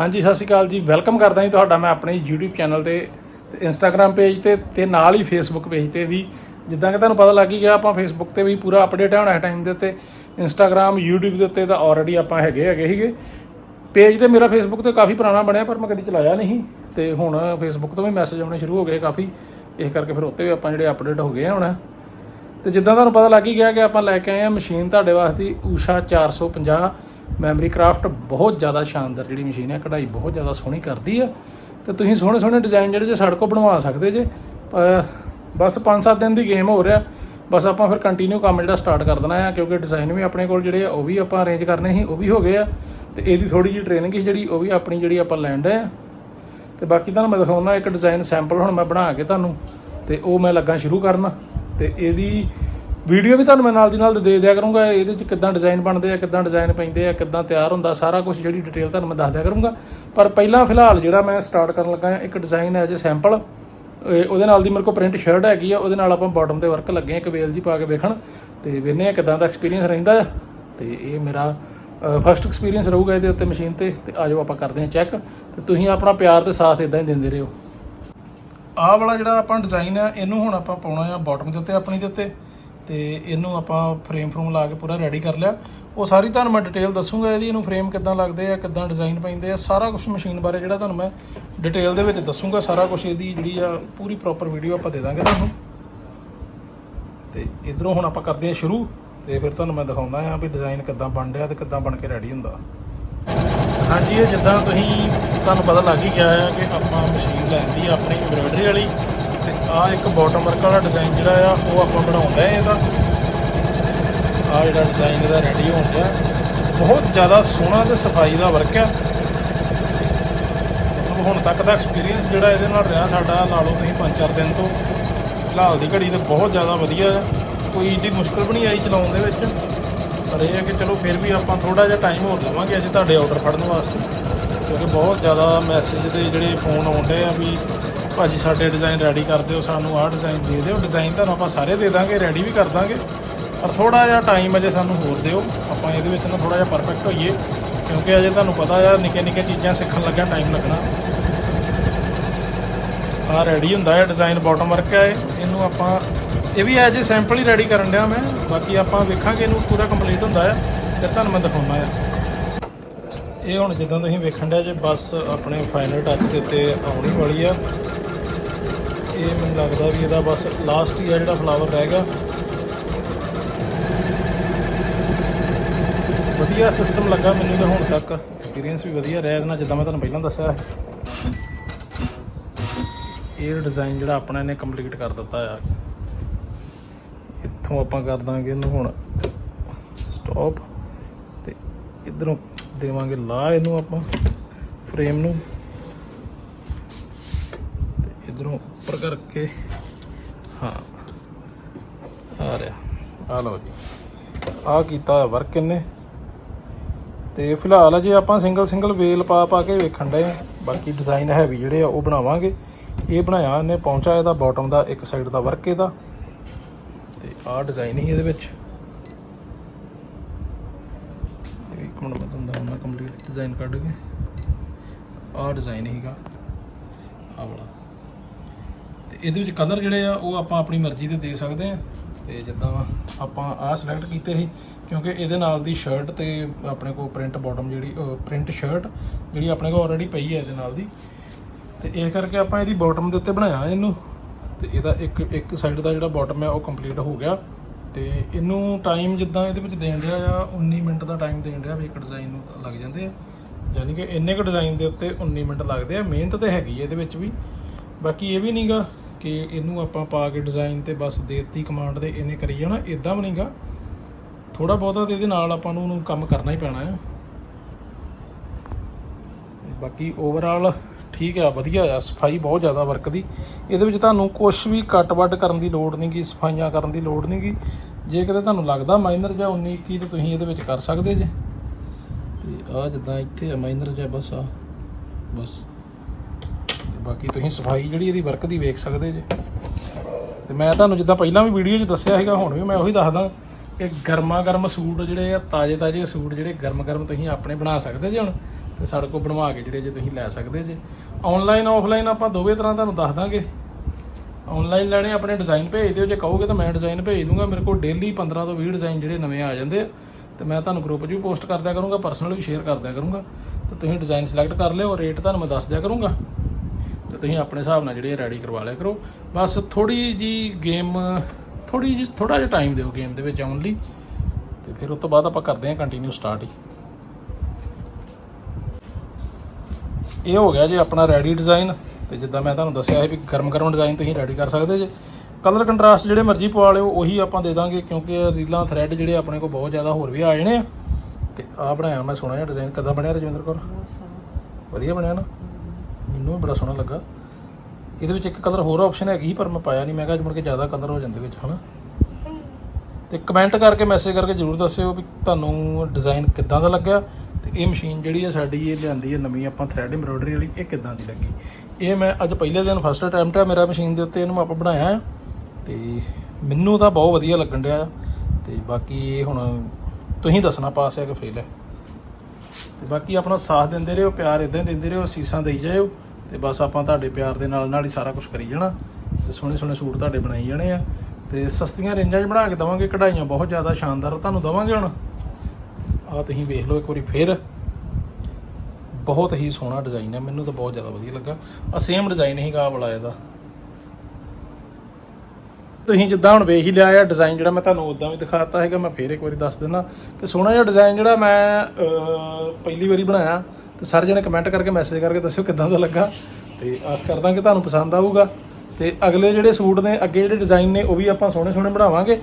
ਹਾਂਜੀ, ਸਤਿ ਸ਼੍ਰੀ ਅਕਾਲ ਜੀ। ਵੈਲਕਮ ਕਰਦਾ ਜੀ ਤੁਹਾਡਾ ਮੈਂ ਆਪਣੇ YouTube ਚੈਨਲ ਤੇ ਤੇ Instagram ਪੇਜ ਤੇ ਤੇ ਨਾਲ ਹੀ Facebook ਪੇਜ ਤੇ ਵੀ। ਜਿੱਦਾਂ ਕਿ ਤੁਹਾਨੂੰ ਪਤਾ ਲੱਗ ਹੀ ਗਿਆ, ਆਪਾਂ Facebook ਤੇ ਵੀ ਪੂਰਾ ਅਪਡੇਟ ਹੋਣਾ ਹੈ ਟਾਈਮ ਦੇ ਉੱਤੇ। Instagram, YouTube ਦੇ ਉੱਤੇ ਤਾਂ ਆਲਰੇਡੀ ਆਪਾਂ ਹੈਗੇ ਹੈਗੇ ਸੀਗੇ। ਪੇਜ ਤੇ ਮੇਰਾ Facebook ਤੇ ਕਾਫੀ ਪੁਰਾਣਾ ਬਣਿਆ, ਪਰ ਮੈਂ ਕਦੀ ਚਲਾਇਆ ਨਹੀਂ ਤੇ ਹੁਣ Facebook ਤੋਂ ਵੀ ਮੈਸੇਜ ਆਉਣੇ ਸ਼ੁਰੂ ਹੋ ਗਏ ਕਾਫੀ। ਇਸ ਕਰਕੇ ਫਿਰ ਉੱਤੇ ਵੀ ਆਪਾਂ ਜਿਹੜੇ ਅਪਡੇਟ ਹੋ ਗਏ ਆ ਹੁਣ। ਤੇ ਜਿੱਦਾਂ ਤੁਹਾਨੂੰ ਪਤਾ ਲੱਗ ਹੀ ਗਿਆ ਕਿ ਆਪਾਂ ਲੈ ਕੇ ਆਏ ਆ ਮਸ਼ੀਨ ਤੁਹਾਡੇ ਵਾਸਤੇ ਊਸ਼ਾ 450 ਮੈਮਰੀ ਕਰਾਫਟ ਬਹੁਤ ਜ਼ਿਆਦਾ ਸ਼ਾਨਦਾਰ ਜਿਹੜੀ ਮਸ਼ੀਨ ਹੈ, ਕਢਾਈ ਬਹੁਤ ਜ਼ਿਆਦਾ ਸੋਹਣੀ ਕਰਦੀ ਆ ਤੇ ਤੁਸੀਂ ਸੋਹਣੇ ਸੋਹਣੇ ਡਿਜ਼ਾਈਨ ਜਿਹੜੇ ਜੇ ਸਾਡੇ ਕੋਲ ਬਣਵਾ ਸਕਦੇ ਜੇ। ਬਸ 5-7 ਦਿਨ ਦੀ ਗੇਮ ਹੋ ਰਿਹਾ। ਬਸ ਆਪਾਂ ਫਿਰ ਕੰਟੀਨਿਊ ਕੰਮ ਜਿਹੜਾ ਸਟਾਰਟ ਕਰ ਦੇਣਾ ਆ, ਕਿਉਂਕਿ ਡਿਜ਼ਾਈਨ ਵੀ ਆਪਣੇ ਕੋਲ ਜਿਹੜੇ ਆ, ਉਹ ਵੀ ਆਪਾਂ ਅਰੇਂਜ ਕਰਨੇ ਸੀ, ਉਹ ਵੀ ਹੋ ਗਏ ਆ। ਤੇ ਇਹਦੀ ਥੋੜੀ ਜਿਹੀ ਟ੍ਰੇਨਿੰਗ ਸੀ ਜਿਹੜੀ, ਉਹ ਵੀ ਆਪਣੀ ਜਿਹੜੀ ਆਪਾਂ ਲੈਣ ਡਏ ਆ ਤੇ ਬਾਕੀ ਤੁਹਾਨੂੰ ਮੈਂ ਦਿਖਾਉਣਾ ਇੱਕ ਡਿਜ਼ਾਈਨ ਸੈਂਪਲ ਹੁਣ ਮੈਂ ਬਣਾ ਕੇ ਤੁਹਾਨੂੰ, ਤੇ ਉਹ ਮੈਂ ਲੱਗਾ ਸ਼ੁਰੂ ਕਰਨ। ਤੇ ਇਹਦੀ ਵੀਡੀਓ ਵੀ ਤੁਹਾਨੂੰ ਮੈਂ ਨਾਲ ਦੀ ਨਾਲ ਦੇ ਦਿਆ ਕਰੂੰਗਾ, ਇਹਦੇ ਵਿੱਚ ਕਿੱਦਾਂ ਡਿਜ਼ਾਈਨ ਬਣਦੇ ਆ, ਕਿੱਦਾਂ ਡਿਜ਼ਾਈਨ ਪੈਂਦੇ ਆ, ਕਿੱਦਾਂ ਤਿਆਰ ਹੁੰਦਾ, ਸਾਰਾ ਕੁਝ ਜਿਹੜੀ ਡਿਟੇਲ ਤੁਹਾਨੂੰ ਮੈਂ ਦੱਸ ਦਿਆ ਕਰੂੰਗਾ। ਪਰ ਪਹਿਲਾਂ ਫਿਲਹਾਲ ਜਿਹੜਾ ਮੈਂ ਸਟਾਰਟ ਕਰਨ ਲੱਗਾ ਇੱਕ ਡਿਜ਼ਾਈਨ ਐਜ਼ ਜੇ ਸੈਂਪਲ ਉਹਦੇ ਨਾਲ ਦੀ ਮੇਰੇ ਕੋਲ ਪ੍ਰਿੰਟ ਸ਼ਰਟ ਹੈਗੀ ਆ, ਉਹਦੇ ਨਾਲ ਆਪਾਂ ਬਾਟਮ ਤੇ ਵਰਕ ਲੱਗੇ ਆ ਇੱਕ ਵੇਲ ਜੀ ਪਾ ਕੇ ਵੇਖਣ। ਤੇ ਵੇਖਨੇ ਆ ਕਿੱਦਾਂ ਦਾ ਐਕਸਪੀਰੀਅੰਸ ਰਹਿੰਦਾ ਆ। ਤੇ ਇਹ ਮੇਰਾ ਫਸਟ ਐਕਸਪੀਰੀਅੰਸ ਰਹੂਗਾ ਇਹਦੇ ਉੱਤੇ ਮਸ਼ੀਨ ਤੇ ਤੇ ਆਜੋ ਆਪਾਂ ਕਰਦੇ ਹਾਂ ਚੈੱਕ ਤੇ ਤੁਸੀਂ ਆਪਣਾ ਪਿਆਰ ਤੇ ਸਾਥ ਇਦਾਂ ਹੀ ਦਿੰਦੇ ਰਹੋ। ਆਹ ਵਾਲਾ ਜਿਹੜਾ ਆਪਾਂ ਡਿਜ਼ਾਈਨ ਆ, ਇਹਨੂੰ ਹੁਣ ਆਪਾਂ ਪਾਉਣਾ ਆ ਬਾਟਮ ਦੇ ਉੱਤੇ, ਆਪਣੀ ਦੇ ਉੱਤੇ। ਤੇ ਇਹਨੂੰ ਆਪਾਂ ਫਰੇਮ ਫਰੂਮ ਲਾ ਕੇ ਪੂਰਾ ਰੈਡੀ ਕਰ ਲਿਆ। ਉਹ ਸਾਰੀ ਤੁਹਾਨੂੰ ਮੈਂ ਡਿਟੇਲ ਦੱਸੂਗਾ ਇਹਦੀ, ਇਹਨੂੰ ਫਰੇਮ ਕਿੱਦਾਂ ਲੱਗਦੇ ਆ, ਕਿੱਦਾਂ ਡਿਜ਼ਾਈਨ ਪੈਂਦੇ ਆ, ਸਾਰਾ ਕੁਝ ਮਸ਼ੀਨ ਬਾਰੇ ਜਿਹੜਾ ਤੁਹਾਨੂੰ ਮੈਂ ਡਿਟੇਲ ਦੇ ਵਿੱਚ ਦੱਸੂਗਾ, ਸਾਰਾ ਕੁਝ ਇਹਦੀ ਜਿਹੜੀ ਆ ਪੂਰੀ ਪ੍ਰੋਪਰ ਵੀਡੀਓ ਆਪਾਂ ਦੇ ਦਾਂਗੇ ਤੁਹਾਨੂੰ। ਤੇ ਇਧਰੋਂ ਹੁਣ ਆਪਾਂ ਕਰਦੇ ਹਾਂ ਸ਼ੁਰੂ, ਤੇ ਫਿਰ ਤੁਹਾਨੂੰ ਮੈਂ ਦਿਖਾਉਂਦਾ ਆ ਵੀ ਡਿਜ਼ਾਈਨ ਕਿੱਦਾਂ ਬਣ ਰਿਹਾ ਤੇ ਕਿੱਦਾਂ ਬਣ ਕੇ ਰੈਡੀ ਹੁੰਦਾ। ਹਾਂਜੀ, ਇਹ ਜਿੱਦਾਂ ਤੁਸੀਂ, ਤੁਹਾਨੂੰ ਪਤਾ ਲੱਗ ਹੀ ਗਿਆ ਹੈ ਕਿ ਆਪਾਂ ਮਸ਼ੀਨ ਲੈਂਦੀ ਆ ਆਪਣੀ ਐਮਬ੍ਰੋਇਡਰੀ ਵਾਲੀ। ਤੇ ਆ ਇੱਕ ਬਾਟਮ ਵਰਕ ਵਾਲਾ ਡਿਜ਼ਾਈਨ ਜਿਹੜਾ ਆ, ਉਹ ਆਪਾਂ ਬਣਾਉਂਦੇ ਹੈ ਇਹਦਾ। ਆ ਜਿਹੜਾ ਡਿਜ਼ਾਈਨ ਇਹਦਾ ਰੈਡੀ ਹੋਣ ਗਿਆ ਬਹੁਤ ਜ਼ਿਆਦਾ ਸੋਹਣਾ ਤੇ ਸਫ਼ਾਈ ਦਾ ਵਰਕ ਆ। ਹੁਣ ਤੱਕ ਦਾ ਐਕਸਪੀਰੀਅੰਸ ਜਿਹੜਾ ਇਹਦੇ ਨਾਲ ਰਿਹਾ ਸਾਡਾ, ਲਾ ਲਓ ਤੁਸੀਂ 5-4 ਦਿਨ ਤੋਂ। ਫਿਲਹਾਲ ਦੀ ਘੜੀ ਤੇ ਬਹੁਤ ਜ਼ਿਆਦਾ ਵਧੀਆ ਆ। ਕੋਈ ਏਡੀ ਮੁਸ਼ਕਲ ਵੀ ਨਹੀਂ ਆਈ ਚਲਾਉਣ ਦੇ ਵਿੱਚ। ਪਰ ਇਹ ਹੈ ਕਿ ਚਲੋ ਫਿਰ ਵੀ ਆਪਾਂ ਥੋੜਾ ਜਿਹਾ ਟਾਈਮ ਹੋਰ ਲਵਾਂਗੇ ਅੱਜ ਤੁਹਾਡੇ ਆਰਡਰ ਫੜਨ ਵਾਸਤੇ। ਕਿਉਂਕਿ ਬਹੁਤ ਜ਼ਿਆਦਾ ਮੈਸੇਜ ਦੇ ਜਿਹੜੇ ਫੋਨ ਆਉਂਦੇ ਆ ਵੀ ਭਾਜੀ ਸਾਡੇ ਡਿਜ਼ਾਈਨ ਰੈਡੀ ਕਰ ਦਿਓ, ਸਾਨੂੰ ਆਹ ਡਿਜ਼ਾਈਨ ਦੇ ਦਿਓ। ਡਿਜ਼ਾਈਨ ਤੁਹਾਨੂੰ ਆਪਾਂ ਸਾਰੇ ਦੇ ਦਾਂਗੇ ਰੈਡੀ ਵੀ ਕਰ ਦਾਂਗੇ। ਪਰ ਥੋੜਾ ਜਿਹਾ ਟਾਈਮ ਅਜੇ ਸਾਨੂੰ ਹੋਰ ਦਿਓ। ਆਪਾਂ ਇਹਦੇ ਵਿੱਚ ਨਾ ਥੋੜਾ ਜਿਹਾ ਪਰਫੈਕਟ ਹੋਈਏ, ਕਿਉਂਕਿ ਅਜੇ ਤੁਹਾਨੂੰ ਪਤਾ ਆ, ਨਿੱਕੇ ਨਿੱਕੇ ਚੀਜ਼ਾਂ ਸਿੱਖਣ ਲੱਗਿਆ ਟਾਈਮ ਲੱਗਣਾ। ਆ ਰੈਡੀ ਹੁੰਦਾ ਹੈ ਡਿਜ਼ਾਈਨ ਬਾਟਮ ਵਰਕ ਹੈ ਇਹਨੂੰ ਆਪਾਂ, ਇਹ ਵੀ ਐਜ ਸੈਂਪਲ ਹੀ ਰੈਡੀ ਕਰਨ ਡਿਆ ਮੈਂ। ਬਾਕੀ ਆਪਾਂ ਵੇਖਾਂਗੇ, ਇਹਨੂੰ ਪੂਰਾ ਕੰਪਲੀਟ ਹੁੰਦਾ ਹੈ ਫਿਰ ਤੁਹਾਨੂੰ ਮੈਂ ਦਿਖਾਉਣਾ ਆ। ਇਹ ਹੁਣ ਜਿੱਦਾਂ ਤੁਸੀਂ ਵੇਖਣ ਡਿਆ ਜੇ, ਬਸ ਆਪਣੇ ਫਾਈਨਲ ਟੱਚ ਦੇ ਉੱਤੇ ਆਉਣੀ ਵਾਲੀ ਆ। ਇਹ ਮੈਨੂੰ ਲੱਗਦਾ ਵੀ ਇਹਦਾ ਬਸ ਲਾਸਟ ਹੀ ਆ ਜਿਹੜਾ ਫਲਾਵਰ ਰਹਿ ਗਿਆ। ਵਧੀਆ ਸਿਸਟਮ ਲੱਗਾ ਮੈਨੂੰ ਤਾਂ ਹੁਣ ਤੱਕ। ਐਕਸਪੀਰੀਅੰਸ ਵੀ ਵਧੀਆ ਰਿਹਾ ਇਹਦਾ ਜਿੱਦਾਂ ਮੈਂ ਤੁਹਾਨੂੰ ਪਹਿਲਾਂ ਦੱਸਿਆ। ਇਹ ਡਿਜ਼ਾਈਨ ਜਿਹੜਾ ਆਪਣਾ ਇਹਨੇ ਕੰਪਲੀਟ ਕਰ ਦਿੱਤਾ ਆ। ਇੱਥੋਂ ਆਪਾਂ ਕਰ ਦਾਂਗੇ ਇਹਨੂੰ ਹੁਣ ਸਟਾਪ ਤੇ ਇਧਰੋਂ ਦੇਵਾਂਗੇ ਲਾ ਇਹਨੂੰ ਆਪਾਂ ਫਰੇਮ ਨੂੰ। ਇਧਰੋਂ ਉੱਪਰ ਕਰਕੇ। ਹਾਂ। ਆ ਰਿਹਾ। ਆ ਲਓ ਜੀ। ਆ ਕੀਤਾ ਹੋਇਆ ਵਰਕ ਇਹਨੇ। ਤੇ ਫਿਲਹਾਲ ਅਜੇ ਆਪਾਂ ਸਿੰਗਲ ਸਿੰਗਲ ਵੇਲ ਪਾ ਪਾ ਕੇ ਵੇਖਣ ਡਏ ਆ ਬਾਕੀ ਡਿਜ਼ਾਈਨ ਹੈਵੀ ਜਿਹੜੇ ਆ ਉਹ ਬਣਾਵਾਂਗੇ। ਇਹ ਬਣਾਇਆ ਇਹਨੇ ਪਹੁੰਚਾ ਇਹਦਾ ਬਾਟਮ ਦਾ, ਇੱਕ ਸਾਈਡ ਦਾ ਵਰਕ ਇਹਦਾ। ਤੇ ਆਹ ਡਿਜ਼ਾਈਨ ਹੀ ਇਹਦੇ ਵਿੱਚ। ਇੱਕ ਮਿੰਟ ਮੈਂ ਤੁਹਾਨੂੰ ਦੱਸਦਾ ਕੰਪਲੀਟ ਡਿਜ਼ਾਈਨ ਕੱਢ ਕੇ। ਆਹ ਡਿਜ਼ਾਈਨ ਹੀਗਾ ਆਹ ਵਾਲਾ। ਤੇ ਇਹਦੇ ਵਿੱਚ ਕਲਰ ਜਿਹੜੇ ਆ, ਉਹ ਆਪਾਂ ਆਪਣੀ ਮਰਜ਼ੀ ਦੇ ਦੇ ਸਕਦੇ ਆ। ਤੇ ਜਿੱਦਾਂ ਆਪਾਂ ਆਹ ਸਿਲੈਕਟ ਕੀਤੇ ਸੀ, ਕਿਉਂਕਿ ਇਹਦੇ ਨਾਲ ਦੀ ਸ਼ਰਟ ਤੇ ਆਪਣੇ ਕੋਲ ਪ੍ਰਿੰਟ ਬਾਟਮ ਜਿਹੜੀ ਪ੍ਰਿੰਟ ਸ਼ਰਟ ਜਿਹੜੀ ਆਪਣੇ ਕੋਲ ਆਲਰੇਡੀ ਪਈ ਹੈ ਇਹਦੇ ਨਾਲ ਦੀ। ਤੇ ਇਹ ਕਰਕੇ ਆਪਾਂ ਇਹਦੀ ਬਾਟਮ ਦੇ ਉੱਤੇ ਬਣਾਇਆ ਇਹਨੂੰ। ਤੇ ਇਹਦਾ ਇੱਕ ਇੱਕ ਸਾਈਡ ਦਾ ਜਿਹੜਾ ਬਾਟਮ ਹੈ ਉਹ ਕੰਪਲੀਟ ਹੋ ਗਿਆ। ਤੇ ਇਹਨੂੰ ਟਾਈਮ ਜਿੱਦਾਂ ਇਹਦੇ ਵਿੱਚ ਦੇਣ ਰਿਹਾ ਆ 19 ਮਿੰਟ ਦਾ ਟਾਈਮ ਦੇਣ ਰਿਹਾ ਵੀ ਇੱਕ ਡਿਜ਼ਾਈਨ ਨੂੰ ਲੱਗ ਜਾਂਦੇ ਆ। ਯਾਨੀ ਕਿ ਇੰਨੇ ਕੁ ਡਿਜ਼ਾਈਨ ਦੇ ਉੱਤੇ 19 ਮਿੰਟ ਲੱਗਦੇ ਆ। ਮਿਹਨਤ ਤੇ ਹੈਗੀ ਹੈ ਇਹਦੇ ਵਿੱਚ ਵੀ। ਬਾਕੀ ਇਹ ਵੀ ਨਹੀਂਗਾ ਕਿ ਇਹਨੂੰ ਆਪਾਂ ਪਾ ਕੇ ਡਿਜ਼ਾਈਨ ਤੇ ਬਸ ਦੇਤੀ ਕਮਾਂਡ ਦੇ ਇਹਨੇ ਕਰੀ ਜਾਣਾ ਇਦਾਂ ਵੀ ਨਹੀਂਗਾ। ਥੋੜਾ ਬਹੁਤਾ ਤੇ ਇਹਦੇ ਨਾਲ ਆਪਾਂ ਨੂੰ ਉਹਨੂੰ ਕੰਮ ਕਰਨਾ ਹੀ ਪੈਣਾ ਆ ਬਾਕੀ ਓਵਰਆਲ ਠੀਕ ਆ, ਵਧੀਆ ਆ, ਸਫ਼ਾਈ ਬਹੁਤ ਜ਼ਿਆਦਾ ਵਰਕ ਦੀ। ਇਹਦੇ ਵਿੱਚ ਤੁਹਾਨੂੰ ਕੁਝ ਵੀ ਕੱਟ ਵੱਡ ਕਰਨ ਦੀ ਲੋੜ ਨਹੀਂ ਨਹੀਂਗੀ ਸਫਾਈਆਂ ਕਰਨ ਦੀ ਲੋੜ ਨਹੀਂ ਨਹੀਂਗੀ ਜੇ ਕਿਤੇ ਤੁਹਾਨੂੰ ਲੱਗਦਾ ਮਾਈਨਰ ਜਾਂ 19 21 ਤਾਂ ਤੁਸੀਂ ਇਹਦੇ ਵਿੱਚ ਕਰ ਸਕਦੇ ਜੇ। ਤੇ ਆ ਜਿੱਦਾਂ ਇੱਥੇ ਆ ਮਾਈਨਰ ਜਾਂ ਬਸ ਆ, ਬਸ। ਤੇ ਬਾਕੀ ਤੁਸੀਂ ਸਫ਼ਾਈ ਜਿਹੜੀ ਇਹਦੀ ਵਰਕ ਦੀ ਵੇਖ ਸਕਦੇ ਜੇ। ਤੇ ਮੈਂ ਤੁਹਾਨੂੰ ਜਿੱਦਾਂ ਪਹਿਲਾਂ ਵੀ ਵੀਡੀਓ 'ਚ ਦੱਸਿਆ ਸੀਗਾ, ਹੁਣ ਵੀ ਮੈਂ ਉਹੀ ਦੱਸਦਾ ਕਿ ਗਰਮਾ ਗਰਮ ਸੂਟ ਜਿਹੜੇ ਆ ਤਾਜ਼ੇ ਤਾਜ਼ੇ ਸੂਟ ਜਿਹੜੇ ਗਰਮ ਗਰਮ ਤੁਸੀਂ ਆਪਣੇ ਬਣਾ ਸਕਦੇ ਜੇ ਹੁਣ, ਤੇ ਸਾਡੇ ਕੋਲ ਬਣਵਾ ਕੇ ਜਿਹੜੇ ਜੇ ਤੁਸੀਂ ਲੈ ਸਕਦੇ ਜੇ। ਆਨਲਾਈਨ ਆਫਲਾਈਨ ਆਪਾਂ ਦੋਵੇਂ ਤਰ੍ਹਾਂ ਤੁਹਾਨੂੰ ਦੱਸ ਦਾਂਗੇ। ਆਨਲਾਈਨ ਲੈਣੇ, ਆਪਣੇ ਡਿਜ਼ਾਈਨ ਭੇਜ ਦਿਓ। ਜੇ ਕਹੋਗੇ ਤਾਂ ਮੈਂ ਡਿਜ਼ਾਈਨ ਭੇਜ ਦੂੰਗਾ। ਮੇਰੇ ਕੋਲ ਡੇਲੀ 15 ਤੋਂ 20 ਡਿਜ਼ਾਈਨ ਜਿਹੜੇ ਨਵੇਂ ਆ ਜਾਂਦੇ ਆ। ਤੇ ਮੈਂ ਤੁਹਾਨੂੰ ਗਰੁੱਪ 'ਚ ਵੀ ਪੋਸਟ ਕਰਦਿਆ ਕਰੂੰਗਾ ਪਰਸਨਲ ਵੀ ਸ਼ੇਅਰ ਕਰਦਿਆ ਕਰੂੰਗਾ। ਤੇ ਤੁਸੀਂ ਡਿਜ਼ਾਈਨ ਸਿਲੈਕਟ ਕਰ ਲਿਓ ਰੇਟ ਤੁਹਾਨੂੰ ਮੈਂ ਦੱਸ ਦਿਆ ਕਰੂੰਗਾ। ਤੇ ਤੁਸੀਂ ਆਪਣੇ ਹਿਸਾਬ ਨਾਲ ਜਿਹੜੇ ਰੈਡੀ ਕਰਵਾ ਲਿਆ ਕਰੋ। ਬਸ ਥੋੜੀ ਜੀ ਗੇਮ ਥੋੜੀ ਜੀ ਥੋੜਾ ਜਿਹਾ ਟਾਈਮ ਦਿਓ ਗੇਮ ਦੇ ਵਿੱਚ ਆਉਣ ਲਈ। ਤੇ ਫਿਰ ਉਸ ਤੋਂ ਬਾਅਦ ਆਪਾਂ ਕਰਦੇ ਹਾਂ ਕੰਟੀਨਿਊ ਸਟਾਰਟ ਹੀ। ਇਹ ਹੋ ਗਿਆ ਜੀ ਆਪਣਾ ਰੈਡੀ ਡਿਜ਼ਾਈਨ ਤੇ ਜਿੱਦਾਂ ਮੈਂ ਤੁਹਾਨੂੰ ਦੱਸਿਆ ਸੀ ਵੀ ਗਰਮ ਗਰਮ ਡਿਜ਼ਾਈਨ ਤੁਸੀਂ ਰੈਡੀ ਕਰ ਸਕਦੇ ਜੇ। ਕਲਰ ਕੰਟਰਾਸਟ ਜਿਹੜੇ ਮਰਜ਼ੀ ਪਵਾ ਲਿਓ ਉਹੀ ਆਪਾਂ ਦੇ ਦਾਂਗੇ ਕਿਉਂਕਿ ਰੀਲਾਂ ਥ੍ਰੈਡ ਜਿਹੜੇ ਆਪਣੇ ਕੋਲ ਬਹੁਤ ਜ਼ਿਆਦਾ ਹੋਰ ਵੀ ਆ ਜਾਣੇ ਆ। ਤੇ ਆ ਬਣਾਇਆ ਮੈਂ ਸੋਹਣਾ ਜਿਹਾ ਡਿਜ਼ਾਈਨ ਕਿੱਦਾਂ ਬਣਿਆ ਰਜਿੰਦਰ ਕੌਰ? ਵਧੀਆ ਬਣਿਆ ਨਾ? ਮੈਨੂੰ ਵੀ ਬੜਾ ਸੋਹਣਾ ਲੱਗਾ। ਇਹਦੇ ਵਿੱਚ ਇੱਕ ਕਲਰ ਹੋਰ ਆਪਸ਼ਨ ਹੈਗੀ ਪਰ ਮੈਂ ਪਾਇਆ ਨਹੀਂ ਮੈਂ ਕਿਹਾ ਅੱਜ ਮੁੜ ਕੇ ਜ਼ਿਆਦਾ ਕਲਰ ਹੋ ਜਾਂਦੇ ਵਿੱਚ, ਹਨਾ? ਤੇ ਕਮੈਂਟ ਕਰਕੇ ਮੈਸੇਜ ਕਰਕੇ ਜਰੂਰ ਦੱਸਿਓ ਵੀ ਤੁਹਾਨੂੰ ਡਿਜ਼ਾਈਨ ਕਿੱਦਾਂ ਦਾ ਲੱਗਿਆ। ਤੇ ਇਹ ਮਸ਼ੀਨ ਜਿਹੜੀ ਹੈ ਸਾਡੀ, ਇਹ ਲਿਆਂਦੀ ਹੈ ਨਵੀਂ ਆਪਾਂ ਥ੍ਰੈਡ ਐਮਬ੍ਰੋਇਡਰੀ ਵਾਲੀ, ਇਹ ਕਿੱਦਾਂ ਦੀ ਲੱਗੀ? ਇਹ ਮੈਂ ਅੱਜ ਪਹਿਲੇ ਦਿਨ ਫਸਟ ਅਟੈਂਪਟ ਹੈ ਮੇਰਾ ਮਸ਼ੀਨ ਦੇ ਉੱਤੇ, ਇਹਨੂੰ ਆਪਾਂ ਬਣਾਇਆ ਹੈ ਤੇ ਮੈਨੂੰ ਤਾਂ ਬਹੁਤ ਵਧੀਆ ਲੱਗਣ ਡਿਆ। ਤੇ ਬਾਕੀ ਇਹ ਹੁਣ ਤੁਸੀਂ ਦੱਸਣਾ, ਪਾਸ ਹੈ ਕਿ ਫੇਲ ਹੈ ਤੇ ਬਾਕੀ ਆਪਣਾ ਸਾਥ ਦਿੰਦੇ ਰਹੋ, ਪਿਆਰ ਇਦਾਂ ਦਿੰਦੇ ਰਹੋ ਅਸੀਸਾਂ ਦੇਈ ਜਾਇਓ ਤੇ ਬਸ ਆਪਾਂ ਤੁਹਾਡੇ ਪਿਆਰ ਦੇ ਨਾਲ ਨਾਲ ਹੀ ਸਾਰਾ ਕੁਝ ਕਰੀ ਜਾਣਾ ਤੇ ਸੋਹਣੇ ਸੋਹਣੇ ਸੂਟ ਤੁਹਾਡੇ ਬਣਾਈ ਜਾਣੇ ਆ ਤੇ ਸਸਤੀਆਂ ਰੇਂਜਾਂ 'ਚ ਬਣਾ ਕੇ ਦਵਾਂਗੇ, ਕਢਾਈਆਂ ਬਹੁਤ ਜ਼ਿਆਦਾ ਸ਼ਾਨਦਾਰ ਤੁਹਾਨੂੰ ਦਵਾਂਗੇ ਹੁਣ। ਆ ਤੁਸੀਂ ਵੇਖ ਲਓ ਇੱਕ ਵਾਰੀ ਫੇਰ। ਬਹੁਤ ਹੀ ਸੋਹਣਾ ਡਿਜ਼ਾਈਨ ਹੈ ਮੈਨੂੰ ਤਾਂ ਬਹੁਤ ਜ਼ਿਆਦਾ ਵਧੀਆ ਲੱਗਾ। ਆ ਸੇਮ ਡਿਜ਼ਾਈਨ ਹੀ ਗਾ ਵਾਲਾ ਇਹਦਾ। ਤੁਸੀਂ ਜਿੱਦਾਂ ਹੁਣ ਵੇਖ ਹੀ ਲਿਆ ਆ ਡਿਜ਼ਾਈਨ ਜਿਹੜਾ ਮੈਂ ਤੁਹਾਨੂੰ ਉਦਾਂ ਵੀ ਦਿਖਾਤਾ ਹੈਗਾ, ਮੈਂ ਫੇਰ ਇੱਕ ਵਾਰੀ ਦੱਸ ਦਿੰਦਾ ਕਿ ਸੋਹਣਾ ਜਿਹਾ ਡਿਜ਼ਾਈਨ ਜਿਹੜਾ ਮੈਂ ਪਹਿਲੀ ਵਾਰੀ ਬਣਾਇਆ। ਤੇ ਸਾਰੇ ਜਣੇ ਕਮੈਂਟ ਕਰਕੇ ਮੈਸੇਜ ਕਰਕੇ ਦੱਸਿਓ ਕਿੱਦਾਂ ਦਾ ਲੱਗਾ। ਤੇ ਆਸ ਕਰਦਾ ਕਿ ਤੁਹਾਨੂੰ ਪਸੰਦ ਆਊਗਾ। ਤੇ ਅਗਲੇ ਜਿਹੜੇ ਸੂਟ ਨੇ, ਅੱਗੇ ਜਿਹੜੇ ਡਿਜ਼ਾਈਨ ਨੇ, ਉਹ ਵੀ ਆਪਾਂ ਸੋਹਣੇ ਸੋਹਣੇ ਬਣਾਵਾਂਗੇ।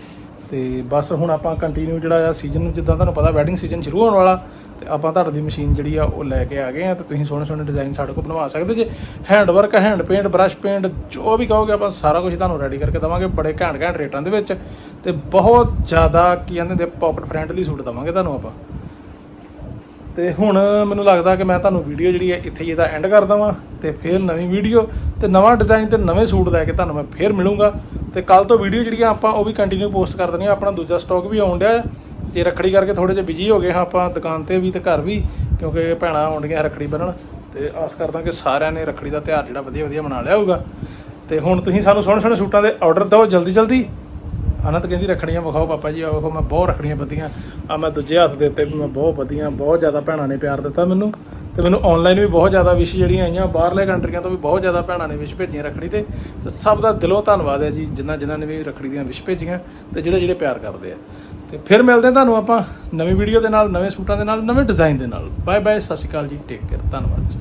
ਤੇ ਬਸ ਹੁਣ ਆਪਾਂ ਕੰਟੀਨਿਊ ਜਿਹੜਾ ਆ ਸੀਜ਼ਨ ਜਿੱਦਾਂ ਤੁਹਾਨੂੰ ਪਤਾ ਵੈਡਿੰਗ ਸੀਜ਼ਨ ਸ਼ੁਰੂ ਹੋਣ ਵਾਲਾ, ਤੇ ਆਪਾਂ ਤੁਹਾਡੀ ਮਸ਼ੀਨ ਜਿਹੜੀ ਆ ਉਹ ਲੈ ਕੇ ਆ ਗਏ ਆ, ਤੇ ਤੁਸੀਂ ਸੋਹਣੇ ਸੋਹਣੇ ਡਿਜ਼ਾਈਨ ਸਾਡੇ ਕੋਲ ਬਣਵਾ ਸਕਦੇ ਜੇ। Hand work hand paint brush paint ਜੋ ਵੀ ਕਹੋਗੇ ਆਪਾਂ ਸਾਰਾ ਕੁਝ ਤੁਹਾਨੂੰ ਰੈਡੀ ਕਰਕੇ ਦਵਾਂਗੇ, ਬੜੇ ਘੈਂਟ ਘੈਂਟ ਰੇਟਾਂ ਦੇ ਵਿੱਚ, ਤੇ ਬਹੁਤ ਜ਼ਿਆਦਾ ਕੀ ਕਹਿੰਦੇ ਨੇ ਪਾਕਟ ਫ੍ਰੈਂਡਲੀ ਸੂਟ ਦਵਾਂਗੇ ਤੁਹਾਨੂੰ ਆਪਾਂ। ਤੇ ਹੁਣ ਮੈਨੂੰ ਲੱਗਦਾ ਕਿ ਮੈਂ ਤੁਹਾਨੂੰ ਵੀਡੀਓ ਜਿਹੜੀ ਹੈ ਇੱਥੇ ਹੀ ਇਹਦਾ ਐਂਡ ਕਰ ਦਵਾਂ, ਤੇ ਫਿਰ ਨਵੀਂ ਵੀਡੀਓ ਤੇ ਨਵਾਂ ਡਿਜ਼ਾਈਨ ਤੇ ਨਵੇਂ ਸੂਟ ਲੈ ਕੇ ਤੁਹਾਨੂੰ ਮੈਂ ਫਿਰ ਮਿਲੂੰਗਾ। ਤੇ ਕੱਲ ਤੋਂ ਵੀਡੀਓ ਜਿਹੜੀਆਂ ਆਪਾਂ ਉਹ ਵੀ ਕੰਟੀਨਿਊ ਪੋਸਟ ਕਰ ਦੇਣੀਆਂ, ਆਪਣਾ ਦੂਜਾ ਸਟਾਕ ਵੀ ਆਉਣ ਡਿਆ ਹੈ। ਤੇ ਰੱਖੜੀ ਕਰਕੇ ਥੋੜੇ ਜਿਹਾ ਬਿਜ਼ੀ ਹੋ ਗਏ ਹਾਂ ਆਪਾਂ, ਦੁਕਾਨ ਤੇ ਵੀ ਤੇ ਘਰ ਵੀ, ਕਿਉਂਕਿ ਭੈਣਾਂ ਆਉਣਗੀਆਂ ਰੱਖੜੀ ਬੰਨਣ, ਤੇ ਆਸ ਕਰਦਾ ਕਿ ਸਾਰਿਆਂ ਨੇ ਰੱਖੜੀ ਦਾ ਤਿਉਹਾਰ ਜਿਹੜਾ ਵਧੀਆ ਵਧੀਆ ਮਨਾ ਲਿਆ ਹੋਊਗਾ ਤੇ ਹੁਣ ਤੁਸੀਂ ਸਾਨੂੰ ਸੋਹਣੇ ਸੋਹਣੇ ਸੂਟਾਂ ਦੇ ਆਰਡਰ ਦਿਓ ਜਲਦੀ ਜਲਦੀ ਅਨੰਤ ਕਹਿੰਦੀ ਰੱਖੜੀਆਂ ਵਿਖਾਓ ਪਾਪਾ ਜੀ, ਆਹੋ ਮੈਂ ਬਹੁਤ ਰੱਖੜੀਆਂ ਵਧੀਆਂ। ਆ ਮੈਂ ਦੂਜੇ ਹੱਥ ਦੇ ਉੱਤੇ ਵੀ ਮੈਂ ਬਹੁਤ ਵਧੀਆਂ, ਬਹੁਤ ਜ਼ਿਆਦਾ ਭੈਣਾਂ ਨੇ ਪਿਆਰ ਦਿੱਤਾ ਮੈਨੂੰ। ਤੇ ਮੈਨੂੰ ਆਨਲਾਈਨ ਵੀ ਬਹੁਤ ਜ਼ਿਆਦਾ ਵਿਸ਼ ਜਿਹੜੀਆਂ ਆਈਆਂ, ਬਾਹਰਲੇ ਕੰਟਰੀਆਂ ਤੋਂ ਵੀ ਬਹੁਤ ਜ਼ਿਆਦਾ ਭੈਣਾਂ ਨੇ ਵਿਸ਼ ਭੇਜੀਆਂ ਰੱਖੜੀ ਤੇ। ਸਭ ਦਾ ਦਿਲੋਂ ਧੰਨਵਾਦ ਹੈ ਜੀ ਜਿਨ੍ਹਾਂ ਜਿਨ੍ਹਾਂ ਨੇ ਵੀ ਰੱਖੜੀ ਦੀਆਂ ਵਿਸ਼ ਭੇਜੀਆਂ ਤੇ ਜਿਹੜੇ ਜਿਹੜੇ ਪਿਆਰ ਕਰਦੇ ਆ। ਤੇ ਫਿਰ ਮਿਲਦੇ ਹਾਂ ਤੁਹਾਨੂੰ ਆਪਾਂ ਨਵੀਂ ਵੀਡੀਓ ਦੇ ਨਾਲ, ਨਵੇਂ ਸੂਟਾਂ ਦੇ ਨਾਲ, ਨਵੇਂ ਡਿਜ਼ਾਈਨ ਦੇ ਨਾਲ। ਬਾਏ ਬਾਏ ਸਤਿ ਸ਼੍ਰੀ ਅਕਾਲ ਜੀ ਟੇਕ ਕੇਅਰ ਧੰਨਵਾਦ ਜੀ।